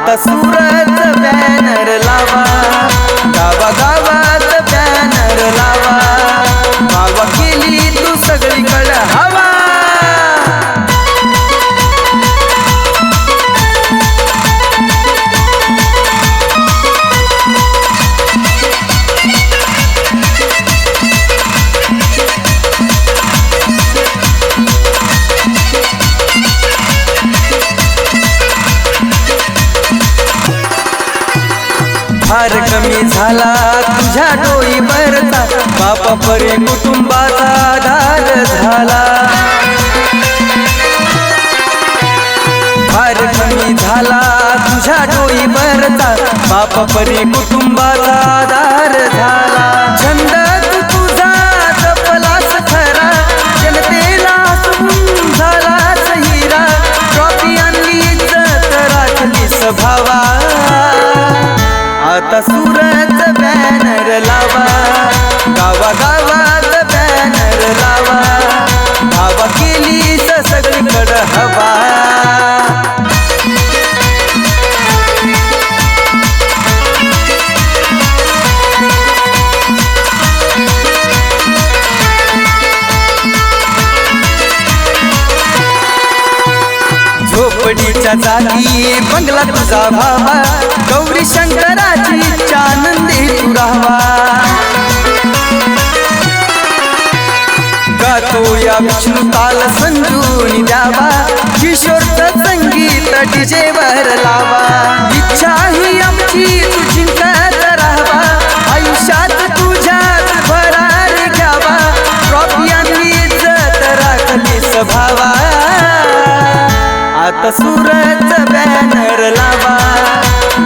आता सूरज बॅनर लावा. गावा गावा. कमी झाला तुझ्या डोई भरता बापा परी कुटुंबाचा आधार झाला. फार कमी झाला तुझ्या डोई भरता बापा परी कुटुंबाचा आधार झाला. छंद तुझा जपलास खरा जनतेला हसवून झालाच हिरा. ट्रॉफी आणली इज्जत राखलीस भावा. आता सुरत झोपडीच्या जागी बंगला तुझा भावा गौरी शंकराची चानंदी तुरावा गातो या विष्णू ताल संजूनी द्यावा. किशोरचं संगीत डिजेवर लावा. इच्छा ही आमची तुझी जिंकत राहावा. आयुष्यात तुझ्यात भरार घ्यावा. ट्रॉफी आणि इज्जत राखलीस भावा आता सु बॅनर लावा.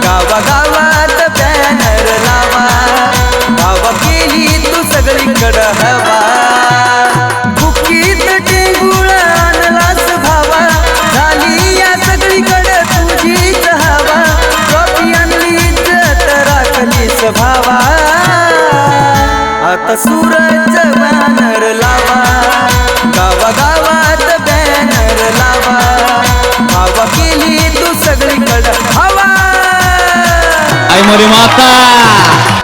गावा गावात बॅनर लावा. गावा केली तू सगळीकडं हवा. बुकीत टेंगुळ आणलास भावा. झाली या सगळीकडं तुझीच हवा. ट्रॉफी आणली तर भावा. आता सूरज तू सगळीकडं हवा. आई मोरी माता.